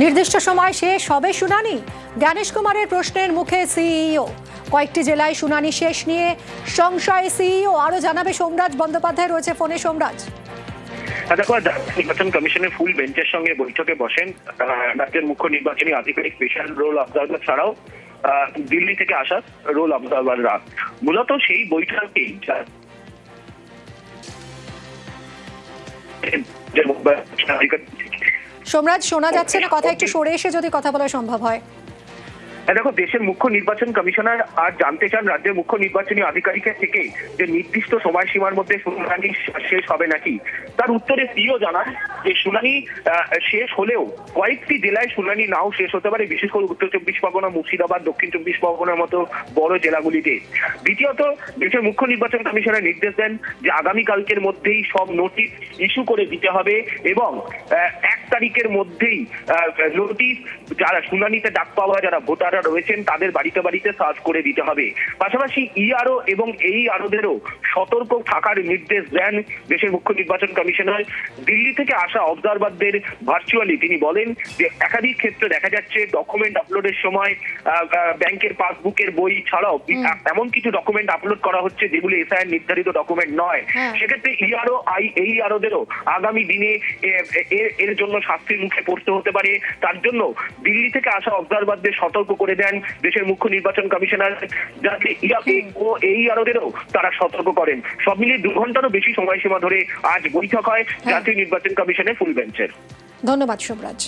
নির্দিষ্ট সময় শেষ হবে শুনানি। জ্ঞানেশ কুমারের প্রশ্নের মুখে সিইও। কয়েকটি জেলায় শুনানি শেষ নিয়ে সংশয় সিইও। আরও জানাবে সোমরাজ বন্দ্যোপাধ্যায়, রয়েছে ফোনে সোমরাজ। দেখো জাতীয় নির্বাচন কমিশনের ফুল বেঞ্চের সঙ্গে বৈঠকে বসেন রাজ্যের মুখ্য নির্বাচনী আধিকারিক স্পেশাল রোল অবজারভার ছাড়াও দিল্লি থেকে আসা রোল অবজারভাররা মূলত সেই বৈঠকেই যে সোমরাজ শোনা যাচ্ছে না কথা একটু সরে এসে যদি কথা বলা সম্ভব হয়। হ্যাঁ, দেখো দেশের মুখ্য নির্বাচন কমিশনার আর জানতে চান রাজ্যের মুখ্য নির্বাচনী আধিকারিকের থেকে যে নির্দিষ্ট সময়সীমার মধ্যে শুনানি শেষ হবে নাকি? তার উত্তরে তিও জানান যে শুনানি শেষ হলেও কয়েকটি জেলায় শুনানি নাও শেষ হতে পারে বিশেষ করে উত্তর চব্বিশ পরগনা মুর্শিদাবাদ দক্ষিণ চব্বিশ পরগনার মতো বড় জেলাগুলিতে। দ্বিতীয়ত দেশের মুখ্য নির্বাচন কমিশনার নির্দেশ দেন যে আগামীকালকের মধ্যেই সব নোটিশ ইস্যু করে দিতে হবে এবং তারিখের মধ্যেই নোটিশ যারা শুনানিতে ডাক পাওয়া যারা ভোটাররা রয়েছেন তাদের বাড়িতে বাড়িতে সার্চ করে দিতে হবে। পাশাপাশি ইআরও এবং এই আরোদেরও সতর্ক থাকার নির্দেশ দেন দেশের মুখ্য নির্বাচন কমিশনার। দিল্লি থেকে আসা অবজারভারদের ভার্চুয়ালি তিনি বলেন যে একাধিক ক্ষেত্রে দেখা যাচ্ছে ডকুমেন্ট আপলোডের সময় ব্যাংকের পাসবুকের বই ছাড়াও এমন কিছু ডকুমেন্ট আপলোড করা হচ্ছে যেগুলো এসআইয়ের নির্ধারিত ডকুমেন্ট নয়। হ্যাঁ। সেক্ষেত্রে ইআরও আই এই আরোদেরও আগামী দিনে এর জন্য শাস্তির মুখে পড়তে হতে পারে। তার জন্য দিল্লি থেকে আসা অবজারভারদের সতর্ক করে দেন দেশের মুখ্য নির্বাচন কমিশনার যাতে ইরাকে ও এই আরোদেরও তারা সতর্ক করেন। সব মিলিয়ে দু ঘন্টারও বেশি সময়সীমা ধরে আজ বৈঠক হয় জাতীয় নির্বাচন কমিশনের ফুল বেঞ্চের। ধন্যবাদ সোমরাজ